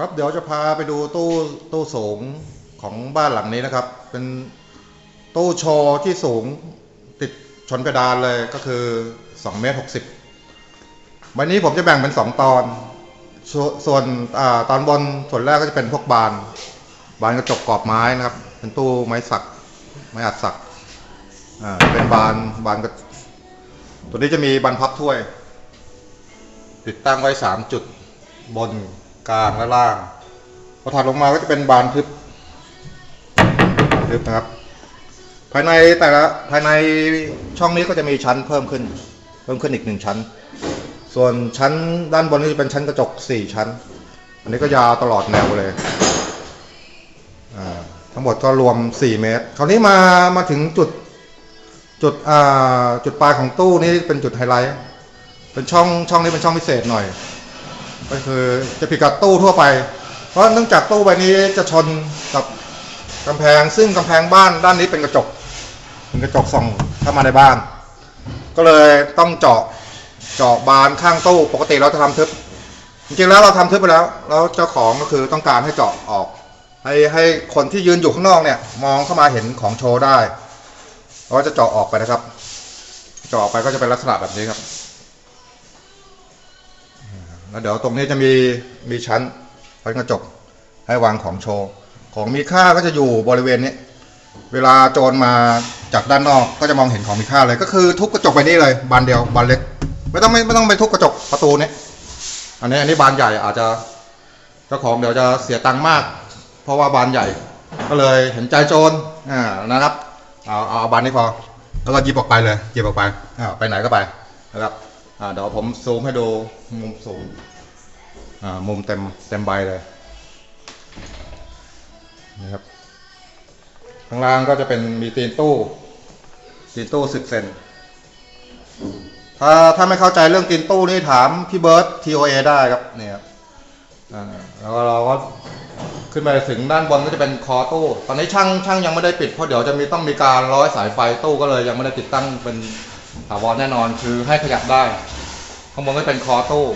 ครับเดี๋ยวจะพาไปดูตู้ตู้สูงของบ้านหลังนี้นะครับ เป็นตู้โชว์ที่สูงติดชนเพดานเลยก็คือ2เมตร60 วันนี้ผมจะแบ่งเป็น 2 ตอน ส่วนอตอนบนส่วนแรกก็จะเป็นพวกบาน บานกระจกกรอบไม้นะครับ เป็นตู้ไม้สักไม้อัดสักเป็นบานบานกระตัวนี้จะมีบานพับถ้วย ติดตั้งไว้สามจุดบน กลางและล่างพอถัดลงมาก็จะเป็นบานทึบทึบนะครับ ภายในแต่ละภายในช่องนี้ก็จะมีชั้นเพิ่มขึ้น เพิ่มขึ้นอีกหนึ่งชั้น ส่วนชั้นด้านบนนี้จะเป็นชั้นกระจกสี่ชั้น อันนี้ก็ยาวตลอดแนวเลยทั้งหมดก็รวม 4 เมตร คราวนี้มา มาถึงจุด จุด อ่า จุดปลายของตู้นี้เป็นจุดไฮไลท์ เป็นช่อง ช่องนี้เป็นช่องพิเศษหน่อย ก็คือจะผิดกับตู้ทั่วไป เพราะเนื่องจากตู้ใบนี้จะชนกับกำแพง ซึ่งกำแพงบ้านด้านนี้เป็นกระจกเป็นกระจกส่องเข้ามาในบ้าน ก็เลยต้องเจาะเจาะบานข้างตู้ปกติเราจะทำทึบ จริงๆแล้วเราทำทึบไปแล้ว แล้วเจ้าของก็คือต้องการให้เจาะออก ให้ให้คนที่ยืนอยู่ข้างนอกเนี่ย มองเข้ามาเห็นของโชว์ได้เราจะเจาะออกไปนะครับ เจาะออกไปก็จะเป็นลักษณะแบบนี้ครับ แล้วเดี๋ยวตรงนี้จะมีมีชั้นชั้นกระจกให้วางของโชว์ ของมีค่าก็จะอยู่บริเวณนี้ เวลาโจรมาจากด้านนอกก็จะมองเห็นของมีค่าเลย ก็คือทุบกระจกไปนี่เลย บานเดียวบานเล็ก ไม่ต้องไม่ไม่ต้องไปทุบกระจกประตูนี้อันนี้อันนี้บานใหญ่อาจจะเจ้าของเดี๋ยวจะเสียตังค์มาก เพราะว่าบานใหญ่ ก็เลยเห็นใจโจรอ่านะครับเอาเอาบานนี้พอแล้วก็ยิบออกไปเลยยิบออกไปอ่าไปไหนก็ไปนะครับ เดี๋ยวผมซูมให้ดูมุมสูงมุมเต็มเต็มใบเลยนะครับข้างล่างก็จะเป็นมีตีนตู้ ตีนตู้สิบเซนถ้าถ้าไม่เข้าใจเรื่องตีนตู้นี่ถามพี่เบิร์ต TOA ได้ครับเนี่ยครับแล้วเราก็ขึ้นไปถึงด้านบนก็จะเป็นคอตู้ ตอนนี้ช่างช่างยังไม่ได้ปิดเพราะเดี๋ยวจะมีต้องมีการร้อยสายไฟตู้ก็เลยยังไม่ได้ติดตั้งเป็นถาวรแน่นอนคือให้ขยับได้ ข้างบนก็เป็นคอตู้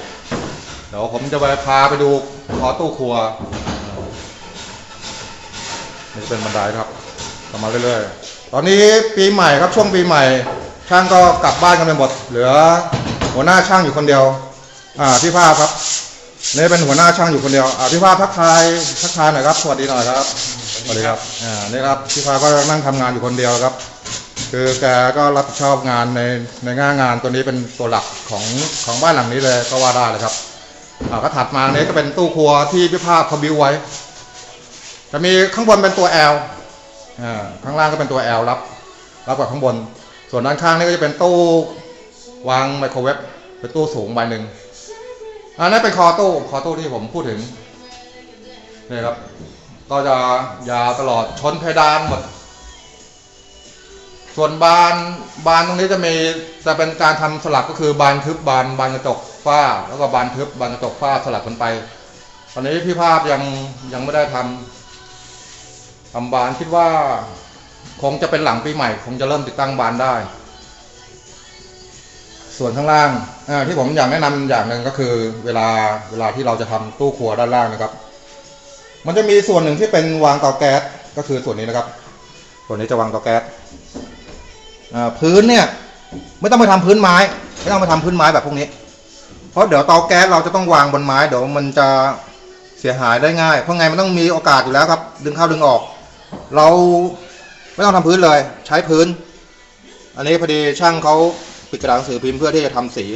เดี๋ยวผมจะไปพาไปดูคอตู้ครัวนี่เป็นบันไดครับทำมาเรื่อยๆ ตอนนี้ปีใหม่ครับช่วงปีใหม่ ช่างก็กลับบ้านกันไปหมด เหลือ หัวหน้าช่างอยู่คนเดียว อ่าพี่ภาพครับนี่เป็นหัวหน้าช่างอยู่คนเดียว อ่าพี่ภาพทักทายทักทายหน่อยครับ สวัสดีหน่อยครับ สวัสดีครับ อ่า นี่ครับพี่ภาพก็นั่งทำงานอยู่คนเดียวครับ คือแกก็รับผิดชอบงานในในงานงานตัวนี้เป็นตัวหลักของของบ้านหลังนี้เลยก็ว่าได้เลยครับอ่าก็ถัดมาเนี้ก็เป็นตู้ครัวที่พี่ภาพเขาบิวไว้จะมีข้างบนเป็นตัว L อ่าข้างล่างก็เป็นตัว L รับรับกับข้างบน ส่วนด้านข้างนี่ก็จะเป็นตู้วางไมโครเวฟเป็นตู้สูงใบหนึ่งอันนั้นเป็นคอตู้คอตู้ที่ผมพูดถึงนี่ครับก็จะยาวตลอดชนเพดานหมด ส่วนบานบานตรงนี้จะมีจะเป็นการทำสลักก็คือบานทึบบานบานกระจกฝ้า แล้วก็บานทึบบานกระจกฝ้าสลับกันไป ตอนนี้พี่ภาพยังยังไม่ได้ทำทำบานคิดว่า คงจะเป็นหลังปีใหม่ คงจะเริ่มติดตั้งบานได้ ส่วนข้างล่างที่ผมอยากแนะนำอย่างหนึ่งก็คือ เวลาเวลาที่เราจะทำตู้ครัวด้านล่างนะครับ มันจะมีส่วนหนึ่งที่เป็นวางเตาแก๊สก็คือส่วนนี้นะครับ ส่วนนี้จะวางเตาแก๊ส พื้นเนี่ยไม่ต้องไปทำพื้นไม้ ไม่ต้องไปทำพื้นไม้แบบพวกนี้ เพราะเดี๋ยวเตาแก๊สเราจะต้องวางบนไม้เดี๋ยวมันจะเสียหายได้ง่าย เพราะไงมันต้องมีโอกาสอยู่แล้วครับ ดึงเข้าดึงออก เราไม่ต้องทำพื้นเลย ใช้พื้น อันนี้พอดีช่างเขาปิดกระดาษหนังสือพิมพ์เพื่อที่จะทำสี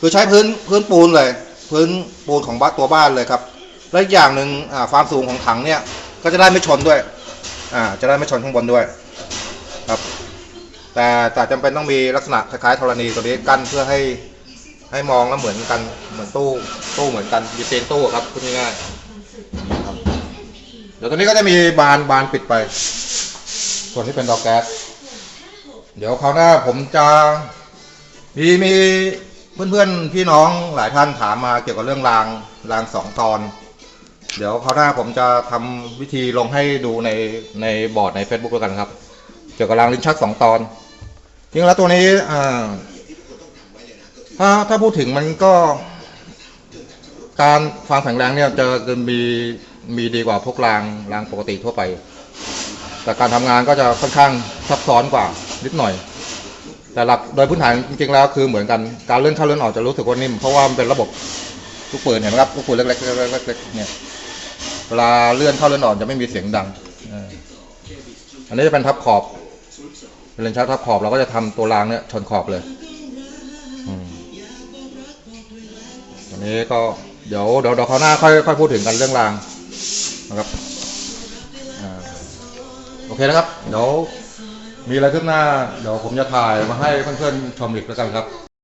คือใช้พื้นพื้นปูนเลย พื้นปูนของบ้านตัวบ้านเลยครับ และอีกอย่างหนึ่งความสูงของถังเนี่ย ก็จะได้ไม่ชนด้วย อ่า จะได้ไม่ชนข้างบนด้วย ครับ แต่แต่จำเป็นต้องมีลักษณะคล้ายๆธรณีตัวนี้กั้นเพื่อให้ให้มองแล้วเหมือนกันเหมือนตู้ตู้เหมือนกันมีเตียงตู้ครับพูดง่ายๆครับเดี๋ยวตัวนี้ก็จะมีบานบานปิดไป ส่วนที่เป็นเตาแก๊สเดี๋ยวคราวหน้าผมจะมีมีเพื่อนๆพี่น้องหลายท่านถามมาเกี่ยวกับเรื่องรางรางสองตอน เดี๋ยวคราวหน้าผมจะทำวิธีลงให้ดูในในบอร์ดใน Facebook แล้วกันครับ เกี่ยวกับรางลิ้นชักสองตอน จริงแล้วตัวนี้ถ้าถ้าพูดถึงมันก็ การความแข็งแรงเนี่ยจะมีมีดีกว่าพวกรางรางปกติทั่วไป แต่การทำงานก็จะค่อนข้างซับซ้อนกว่านิดหน่อย แต่หลักโดยพื้นฐานจริงๆแล้วคือเหมือนกันการเลื่อนเข้าเลื่อนออกจะรู้สึกว่านิ่มเพราะว่ามันเป็นระบบลูกปืนเห็นไหมครับลูกปืนเล็กๆเล็กๆเล็กๆเนี่ยเวลาเลื่อนเข้าเลื่อนออกจะไม่มีเสียงดังอันนี้จะเป็นทับขอบ เป็นเลนส์ชักทับขอบเราก็จะทำตัวรางเนี่ยชนขอบเลยอันนี้ก็เดี๋ยวเดี๋ยวเดี๋ยวเขาหน้าค่อยค่อยพูดถึงกันเรื่องรางนะครับอ่าโอเคนะครับ เดี๋ยวมีอะไรขึ้นหน้า เดี๋ยวผมจะถ่ายมาให้เพื่อนๆชมอีกแล้วกันครับ